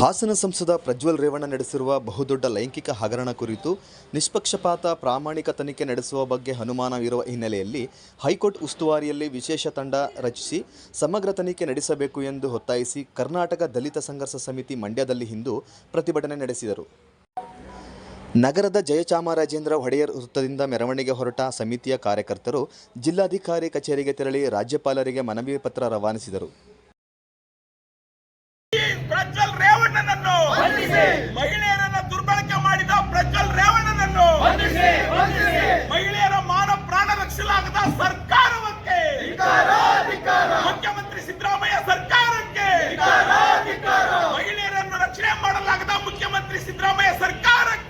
ಹಾಸನ ಸಂಸದ ಪ್ರಜ್ವಲ್ ರೇವಣ್ಣ ನಡೆಸಿರುವ ಬಹುದೊಡ್ಡ ಲೈಂಗಿಕ ಹಗರಣ ಕುರಿತು ನಿಷ್ಪಕ್ಷಪಾತ ಪ್ರಾಮಾಣಿಕ ತನಿಖೆ ನಡೆಸುವ ಬಗ್ಗೆ ಅನುಮಾನವಿರುವ ಹಿನ್ನೆಲೆಯಲ್ಲಿ ಹೈಕೋರ್ಟ್ ಉಸ್ತುವಾರಿಯಲ್ಲಿ ವಿಶೇಷ ತಂಡ ರಚಿಸಿ ಸಮಗ್ರ ತನಿಖೆ ನಡೆಸಬೇಕು ಎಂದು ಒತ್ತಾಯಿಸಿ ಕರ್ನಾಟಕ ದಲಿತ ಸಂಘರ್ಷ ಸಮಿತಿ ಮಂಡ್ಯದಲ್ಲಿ ಇಂದು ಪ್ರತಿಭಟನೆ ನಡೆಸಿದರು. ನಗರದ ಜಯಚಾಮರಾಜೇಂದ್ರ ಒಡೆಯರ್ ವೃತ್ತದಿಂದ ಮೆರವಣಿಗೆ ಹೊರಟ ಸಮಿತಿಯ ಕಾರ್ಯಕರ್ತರು ಜಿಲ್ಲಾಧಿಕಾರಿ ಕಚೇರಿಗೆ ತೆರಳಿ ರಾಜ್ಯಪಾಲರಿಗೆ ಮನವಿ ಪತ್ರ ರವಾನಿಸಿದರು. ರೇವಣ್ಣನನ್ನು ಮಹಿಳೆಯರನ್ನ ದುರ್ಬಳಕೆ ಮಾಡಿದ ಪ್ರಜ್ವಲ್ ರೇವಣ್ಣನನ್ನು ಮಹಿಳೆಯರ ಮಾನ ಪ್ರಾಣ ರಕ್ಷಲಾಗದ ಸರ್ಕಾರಕ್ಕೆ. ಮುಖ್ಯಮಂತ್ರಿ ಸಿದ್ದರಾಮಯ್ಯ ಸರ್ಕಾರಕ್ಕೆ. ಮಹಿಳೆಯರನ್ನು ರಕ್ಷಣೆ ಮಾಡಲಾಗದ ಮುಖ್ಯಮಂತ್ರಿ ಸಿದ್ದರಾಮಯ್ಯ ಸರ್ಕಾರಕ್ಕೆ.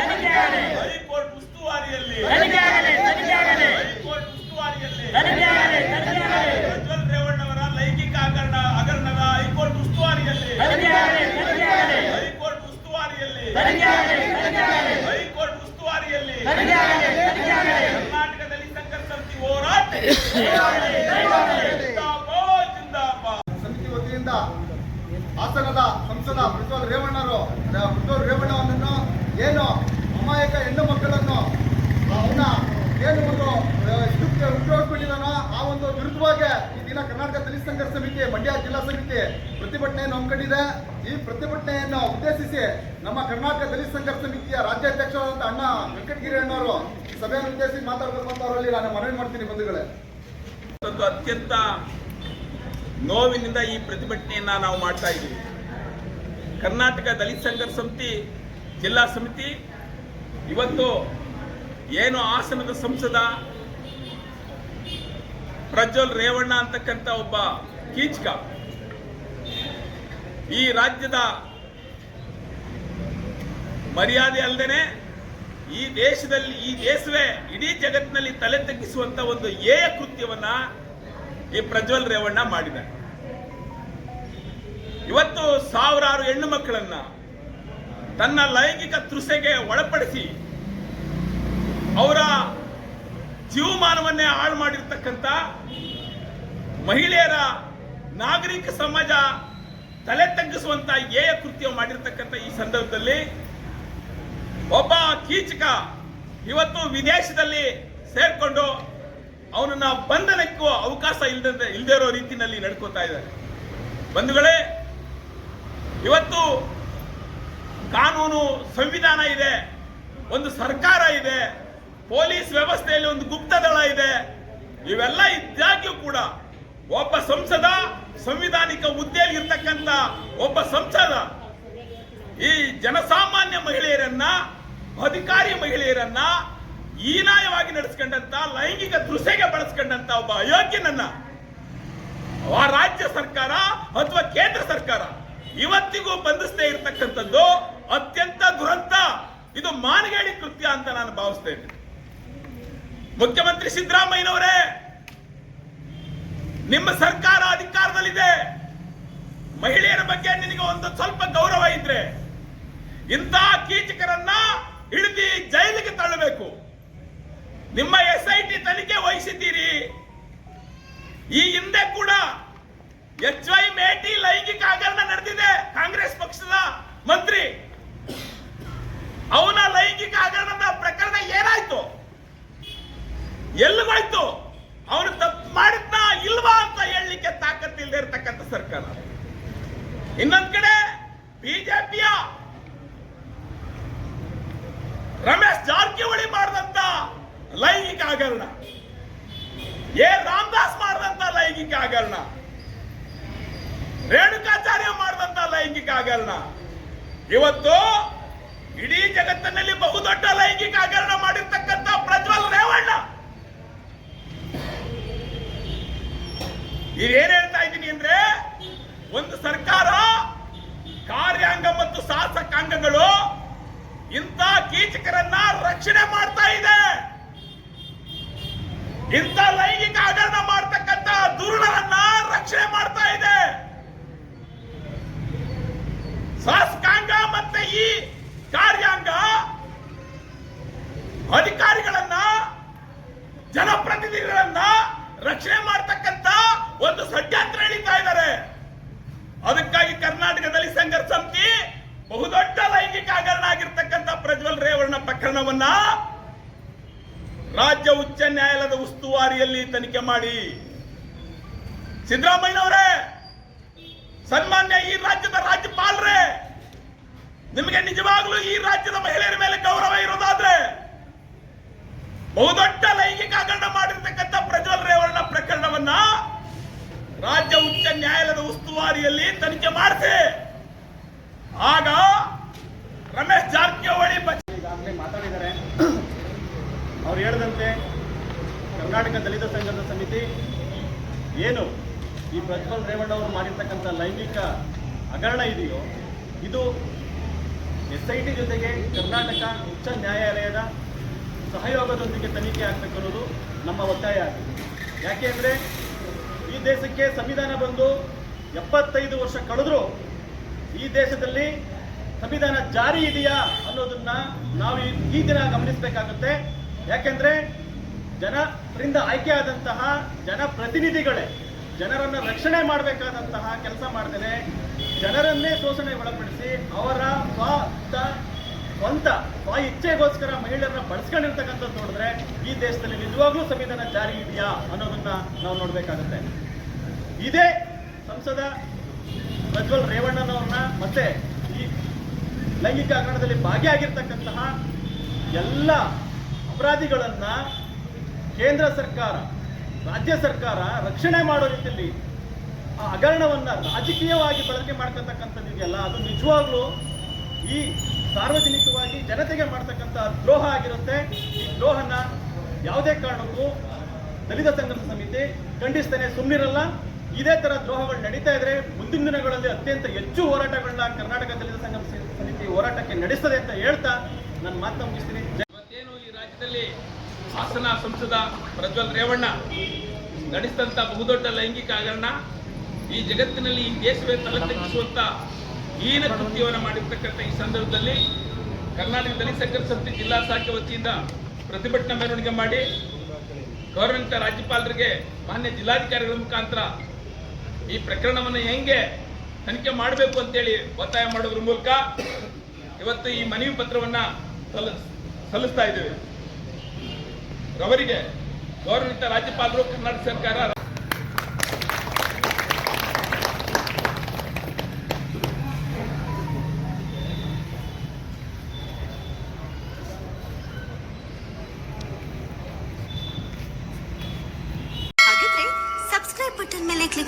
ಹೈಕೋರ್ಟ್ ಉಸ್ತುವಾರಿಯಲ್ಲಿ. ಹೈಕೋರ್ಟ್ ಉಸ್ತುವಾರಿಯಲ್ಲಿ. ಪ್ರಜ್ವಲ್ ರೇವಣ್ಣವರ ಲೈಂಗಿಕ ಹಗರಣ ಹಗರಣದ ಹೈಕೋರ್ಟ್ ಉಸ್ತುವಾರಿಯಲ್ಲಿ. ಹೈಕೋರ್ಟ್ ಉಸ್ತುವಾರಿಯಲ್ಲಿ. ಹೈಕೋರ್ಟ್ ಉಸ್ತುವಾರಿಯಲ್ಲಿ. ಕರ್ನಾಟಕದಲ್ಲಿ ಸಂಘರ್ಷ ಸಮಿತಿ ಹೋರಾಟ. ವತಿಯಿಂದ ಹಾಸನದ ಸಂಸದ ಪ್ರಜ್ವಲ್ ರೇವಣ್ಣರು ಪ್ರಜ್ವಲ್ ರೇವಣ್ಣನನ್ನು ಏನು ಅಮಾಯಕ ಹೆಣ್ಣು ಮಕ್ಕಳನ್ನು ಅವನ್ನ ಏನು ಒಂದು ಇದಕ್ಕೆ ಉಪಯೋಗಿಸ್ಬಿಟ್ಟಿದಾನೋ ಆ ಒಂದು ವಿರುದ್ಧವಾಗಿ ಈ ದಿನ ಕರ್ನಾಟಕ ದಲಿತ ಸಂಘರ್ಷ ಸಮಿತಿ, ಮಂಡ್ಯ ಜಿಲ್ಲಾ ಸಮಿತಿ ಪ್ರತಿಭಟನೆಯನ್ನು ಹಮ್ಮಿಕೊಂಡಿದೆ. ಈ ಪ್ರತಿಭಟನೆಯನ್ನು ಉದ್ದೇಶಿಸಿ ನಮ್ಮ ಕರ್ನಾಟಕ ದಲಿತ ಸಂಘರ್ಷ ಸಮಿತಿಯ ರಾಜ್ಯಾಧ್ಯಕ್ಷರಾದಂಥ ಅಣ್ಣ ವೆಂಕಟಗಿರಿ ಅಣ್ಣವರು ಸಭೆಯನ್ನು ಉದ್ದೇಶಿಸಿ ಮಾತಾಡಬೇಕು ಅಂತ ನಾನು ಮನವಿ ಮಾಡ್ತೀನಿ ಬಂಧುಗಳೇ. ಅತ್ಯಂತ ನೋವಿನಿಂದ ಈ ಪ್ರತಿಭಟನೆಯನ್ನ ನಾವು ಮಾಡ್ತಾ ಇದ್ದೀವಿ. ಕರ್ನಾಟಕ ದಲಿತ ಸಂಘರ್ಷ ಸಮಿತಿ, ಜಿಲ್ಲಾ ಸಮಿತಿ ಇವತ್ತು ಏನು ಹಾಸನದ ಸಂಸದ ಪ್ರಜ್ವಲ್ ರೇವಣ್ಣ ಅಂತಕ್ಕಂಥ ಒಬ್ಬ ಕೀಚಕ. ಈ ರಾಜ್ಯದ ಮರ್ಯಾದೆ ಅಲ್ಲದೇನೆ ಈ ದೇಶದಲ್ಲಿ, ಈ ದೇಶವೇ ಇಡೀ ಜಗತ್ತಿನಲ್ಲಿ ತಲೆ ತಗ್ಗಿಸುವಂತ ಒಂದು ಏಯ ಕೃತ್ಯವನ್ನ ಈ ಪ್ರಜ್ವಲ್ ರೇವಣ್ಣ ಮಾಡಿದ ಇವತ್ತು ಸಾವಿರಾರು ಹೆಣ್ಣು ಮಕ್ಕಳನ್ನ ತನ್ನ ಲೈಂಗಿಕ ತೃಸೆಗೆ ಒಳಪಡಿಸಿ ಅವರ ಜೀವಮಾನವನ್ನೇ ಹಾಳು ಮಾಡಿರ್ತಕ್ಕಂಥ ಮಹಿಳೆಯರ ನಾಗರಿಕ ಸಮಾಜ ತಲೆ ತಗ್ಗಿಸುವಂತ ಏಯ ಕೃತ್ಯ ಮಾಡಿರ್ತಕ್ಕಂಥ ಈ ಸಂದರ್ಭದಲ್ಲಿ ಒಬ್ಬ ಕೀಚಕ ಇವತ್ತು ವಿದೇಶದಲ್ಲಿ ಸೇರ್ಕೊಂಡು ಅವನನ್ನ ಬಂಧನಕ್ಕೂ ಅವಕಾಶ ಇಲ್ಲದ ಇಲ್ಲದೆ ಇರೋ ರೀತಿಯಲ್ಲಿ ನಡ್ಕೋತಾ ಇದ್ದಾರೆ ಬಂಧುಗಳೇ, ಇವತ್ತು ಕಾನೂನು ಸಂವಿಧಾನ ಇದೆ, ಒಂದು ಸರ್ಕಾರ ಇದೆ, ಪೊಲೀಸ್ ವ್ಯವಸ್ಥೆಯಲ್ಲಿ ಒಂದು ಗುಪ್ತ ದಳ ಇದೆ, ಇವೆಲ್ಲ ಇದ್ದಾಗ್ಯೂ ಕೂಡ ಒಬ್ಬ ಸಂಸದ ಸಂವಿಧಾನಿಕ ಹುದ್ದೆಯಲ್ಲಿ ಇರ್ತಕ್ಕಂಥ ಒಬ್ಬ ಸಂಸದ ಈ ಜನಸಾಮಾನ್ಯ ಮಹಿಳೆಯರನ್ನ, ಅಧಿಕಾರಿ ಮಹಿಳೆಯರನ್ನ ಹೀನಾಯವಾಗಿ ನಡೆಸ್ಕೊಂಡಂತ, ಲೈಂಗಿಕ ದೃಶ್ಯಗೆ ಬಳಸ್ಕೊಂಡಂತ ಒಬ್ಬ ಅಯೋಗ್ಯನನ್ನ ಆ ರಾಜ್ಯ ಸರ್ಕಾರ ಅಥವಾ ಕೇಂದ್ರ ಸರ್ಕಾರ ಇವತ್ತಿಗೂ ಬಂಧಿಸದೇ ಇರತಕ್ಕಂಥದ್ದು ಅತ್ಯಂತ ದುರಂತ. ಇದು ಮಾನಗೇಳಿ ಕೃತ್ಯ ಅಂತ ನಾನು ಭಾವಿಸ್ತೇನೆ. ಮುಖ್ಯಮಂತ್ರಿ ಸಿದ್ದರಾಮಯ್ಯನವರೇ, ನಿಮ್ಮ ಸರ್ಕಾರ ಅಧಿಕಾರದಲ್ಲಿದೆ. ಮಹಿಳೆಯರ ಬಗ್ಗೆ ನಿನಗೆ ಒಂದು ಸ್ವಲ್ಪ ಗೌರವ ಇದ್ರೆ ಇಂತಹ ಕೀಚಕರನ್ನ ಹಿಡಿದು ಜೈಲಿಗೆ ತಳ್ಳಬೇಕು. ನಿಮ್ಮ ಎಸ್ ಐ ಟಿ ತನಿಖೆ ವಹಿಸಿದ್ದೀರಿ. ಈ ಹಿಂದೆ ಕೂಡ ಎಚ್ ವೈ ಮೇಟಿ ಲೈಂಗಿಕ ಹಗರಣ ನಡೆದಿದೆ. ಕಾಂಗ್ರೆಸ್ ಪಕ್ಷದ ಮಂತ್ರಿ ಅವನ ಲೈಂಗಿಕ ಹಗರಣದ ಪ್ರಕರಣ ಏನಾಯ್ತು ಎಲ್ಲಿಗೋಯ್ತು ಅವನು ತಪ್ಪು ಮಾಡಿದ್ನ ಇಲ್ವಾ ಅಂತ ಹೇಳಲಿಕ್ಕೆ ತಾಕತ್ತಿಲ್ಲದೆ ಇರತಕ್ಕಂಥ ಸರ್ಕಾರ. ಇನ್ನೊಂದ್ ಕಡೆ ಬಿಜೆಪಿಯ ರಮೇಶ್ ಜಾರಕಿಹೊಳಿ ಮಾಡಿದಂತ ಲೈಂಗಿಕ ಹಗರಣ. ಎ. ರಾಮದಾಸ್ ಮಾಡಿದಂತ ಲೈಂಗಿಕ ಹಗರಣ. ರೇಣುಕಾಚಾರ್ಯ ಮಾಡಿದಂತ ಲೈಂಗಿಕ ಹಗರಣ. ಇವತ್ತು ಇಡೀ ಜಗತ್ತಿನಲ್ಲಿ ಬಹುದೊಡ್ಡ ಲೈಂಗಿಕ ಹಗರಣ ಮಾಡಿರ್ತಕ್ಕಂಥ ಪ್ರಜ್ವಲ್ ರೇವಣ್ಣ ಇದೇನ್ ಹೇಳ್ತಾ ಇದ್ದೀನಿ ಅಂದ್ರೆ ಒಂದು ಸರ್ಕಾರ ಕಾರ್ಯಾಂಗ ಮತ್ತು ಶಾಸಕಾಂಗಗಳು ಇಂಥ ಕೀಚಕರನ್ನ ರಕ್ಷಣೆ ಮಾಡ್ತಾ ಇದೆ. ಇಂಥ ಲೈಂಗಿಕ ಹಗರಣ ಮಾಡ್ತಕ್ಕಂಥ ದುರುಳರನ್ನ ರಕ್ಷಣೆ ಮಾಡ್ತಾ ಇದೆ. ಶಾಸಕಾಂಗ ಮತ್ತೆ ಈ ಕಾರ್ಯಾಂಗ ಅಧಿಕಾರಿಗಳನ್ನ, ಜನಪ್ರತಿನಿಧಿಗಳನ್ನ ರಕ್ಷಣೆ ಮಾಡ್ತಕ್ಕಂತ ಒಂದು ಷಡ್ಯಂತ್ರ ಎಳಿತಾ ಇದ್ದಾರೆ. ಅದಕ್ಕಾಗಿ ಕರ್ನಾಟಕದಲ್ಲಿ ಸಂಘರ್ಷ ಸಮಿತಿ ಬಹುದೊಡ್ಡ ಲೈಂಗಿಕ ಹಗರಣ ಆಗಿರ್ತಕ್ಕಂಥ ಪ್ರಜ್ವಲ್ ರೇವಣ್ಣ ಪ್ರಕರಣವನ್ನ ರಾಜ್ಯ ಉಚ್ಚ ನ್ಯಾಯಾಲಯದ ಉಸ್ತುವಾರಿಯಲ್ಲಿ ತನಿಖೆ ಮಾಡಿ. ಸಿದ್ದರಾಮಯ್ಯನವರೇ, ಸನ್ಮಾನ್ಯ ಈ ರಾಜ್ಯದ ರಾಜ್ಯಪಾಲರೇ, ನಿಮಗೆ ನಿಜವಾಗ್ಲೂ ಈ ರಾಜ್ಯದ ಮಹಿಳೆಯರ ಮೇಲೆ ಗೌರವ ಇರೋದಾದ್ರೆ ಬಹುದೊಡ್ಡ ಲೈಂಗಿಕ ಹಗರಣ ಮಾಡಿರ್ತಕ್ಕಂಥ ಪ್ರಜ್ವಲ್ ರೇವಣ್ಣ ಪ್ರಕರಣವನ್ನ ರಾಜ್ಯ ಉಚ್ಚ ನ್ಯಾಯಾಲಯದ ಉಸ್ತುವಾರಿಯಲ್ಲಿ ತನಿಖೆ ಮಾಡಿಸಿ. ಆಗ ರಮೇಶ್ ಜಾರಕಿಹೊಳಿ ಈಗಾಗಲೇ ಮಾತಾಡಿದ್ದಾರೆ. ಅವ್ರು ಹೇಳಿದಂತೆ ಕರ್ನಾಟಕ ದಲಿತ ಸಂಘದ ಸಮಿತಿ ಏನು ಈ ಪ್ರಜ್ವಲ್ ರೇವಣ್ಣ ಅವರು ಮಾಡಿರ್ತಕ್ಕಂಥ ಲೈಂಗಿಕ ಹಗರಣ ಇದೆಯೋ, ಇದು ಎಸ್ ಐ ಟಿ ಜೊತೆಗೆ ಕರ್ನಾಟಕ ಉಚ್ಚ ನ್ಯಾಯಾಲಯದ ಸಹಯೋಗದೊಂದಿಗೆ ತನಿಖೆ ಆಗ್ಬೇಕನ್ನೋದು ನಮ್ಮ ಒತ್ತಾಯ ಆಗಿದೆ. ಯಾಕೆ ಅಂದರೆ ದೇಶಕ್ಕೆ ಸಂವಿಧಾನ ಬಂದು ಎಪ್ಪತ್ತೈದು ವರ್ಷ ಕಳೆದ್ರು ಈ ದೇಶದಲ್ಲಿ ಸಂವಿಧಾನ ಜಾರಿ ಇದೆಯಾ ಅನ್ನೋದನ್ನ ನಾವು ಈ- ದಿನ ಗಮನಿಸಬೇಕಾಗುತ್ತೆ. ಯಾಕೆಂದ್ರೆ ಜನರಿಂದ ಆಯ್ಕೆ ಆದಂತಹ ಜನಪ್ರತಿನಿಧಿಗಳೇ ಜನರನ್ನು ರಕ್ಷಣೆ ಮಾಡಬೇಕಾದಂತಹ ಕೆಲಸ ಮಾಡ್ತೇನೆ ಜನರನ್ನೇ ಶೋಷಣೆ ಒಳಪಡಿಸಿ ಅವರ ಸ್ವಂತ ಸ್ವಂತ, ಸ್ವ ಇಚ್ಛೆಗೋಸ್ಕರ ಮಹಿಳೆಯರನ್ನ ಬಳಸ್ಕೊಂಡಿರ್ತಕ್ಕಂಥದ್ದು ನೋಡಿದ್ರೆ ಈ ದೇಶದಲ್ಲಿ ನಿಜವಾಗ್ಲೂ ಸಂವಿಧಾನ ಜಾರಿ ಇದೆಯಾ ಅನ್ನೋದನ್ನ ನಾವು ನೋಡಬೇಕಾಗುತ್ತೆ. ಇದೇ ಸಂಸದ ಪ್ರಜ್ವಲ್ ರೇವಣ್ಣನವ್ರನ್ನ ಮತ್ತೆ ಈ ಲೈಂಗಿಕ ಹಗರಣದಲ್ಲಿ ಭಾಗಿಯಾಗಿರ್ತಕ್ಕಂತಹ ಎಲ್ಲ ಅಪರಾಧಿಗಳನ್ನ ಕೇಂದ್ರ ಸರ್ಕಾರ, ರಾಜ್ಯ ಸರ್ಕಾರ ರಕ್ಷಣೆ ಮಾಡೋ ರೀತಿಯಲ್ಲಿ ಆ ಹಗರಣವನ್ನ ರಾಜಕೀಯವಾಗಿ ಬಳಕೆ ಮಾಡ್ಕೊತಕ್ಕಂಥದ್ದು ಇದೆಯಲ್ಲ, ಅದು ನಿಜವಾಗ್ಲೂ ಈ ಸಾರ್ವಜನಿಕವಾಗಿ ಜನತೆಗೆ ಮಾಡ್ತಕ್ಕಂಥ ದ್ರೋಹ ಆಗಿರುತ್ತೆ. ಈ ದ್ರೋಹನ ಯಾವುದೇ ಕಾರಣಕ್ಕೂ ದಲಿತ ಸಂಘರ್ಷ ಸಮಿತಿ ಖಂಡಿಸ್ತೇನೆ ಸುಮ್ಮನಿರಲ್ಲ ಇದೇ ತರ ದ್ರೋಹಗಳು ನಡೀತಾ ಇದ್ರೆ ಮುಂದಿನ ದಿನಗಳಲ್ಲಿ ಅತ್ಯಂತ ಹೆಚ್ಚು ಹೋರಾಟಗಳನ್ನ ಕರ್ನಾಟಕ ದಲಿತ ಸಂಘ ಸಮಿತಿ ಹೋರಾಟಕ್ಕೆ ನಡೆಸ್ತದೆ ಅಂತ ಹೇಳ್ತಾ ನನ್ನ ಮಾತು ಮುಗಿಸ್ತೀನಿ. ಇವತ್ತೇನು ಈ ರಾಜ್ಯದಲ್ಲಿ ಹಾಸನ ಸಂಸದ ಪ್ರಜ್ವಲ್ ರೇವಣ್ಣ ನಡೆಸಿದಂತ ಬಹುದೊಡ್ಡ ಲೈಂಗಿಕ ಹಗರಣ ಈ ಜಗತ್ತಿನಲ್ಲಿ ಈ ದೇಶವೇ ತಲೆ ತಗ್ಗಿಸುವಂತ ಹೀನ ಕೃತ್ಯವನ್ನು ಮಾಡಿರ್ತಕ್ಕಂಥ ಈ ಸಂದರ್ಭದಲ್ಲಿ ಕರ್ನಾಟಕ ದಲಿತ ಸಂಘ ಸಮಿತಿ ಜಿಲ್ಲಾ ಶಾಖೆ ವತಿಯಿಂದ ಪ್ರತಿಭಟನಾ ಮೆರವಣಿಗೆ ಮಾಡಿ ಗೌರ್ಮೆಂಟ್ ರಾಜ್ಯಪಾಲರಿಗೆ ಮಾನ್ಯ ಜಿಲ್ಲಾಧಿಕಾರಿಗಳ ಮುಖಾಂತರ ಈ ಪ್ರಕರಣವನ್ನು ಹೆಂಗೆ ತನಿಖೆ ಮಾಡಬೇಕು ಅಂತೇಳಿ ಒತ್ತಾಯ ಮಾಡೋದ್ರ ಮೂಲಕ ಇವತ್ತು ಈ ಮನವಿ ಪತ್ರವನ್ನ ಸಲ್ಲ ಸಲ್ಲಿಸ್ತಾ ಇದ್ದೇವೆ. ರವರಿಗೆ ಗೌರವಿತ ರಾಜ್ಯಪಾಲರು, ಕರ್ನಾಟಕ ಸರ್ಕಾರ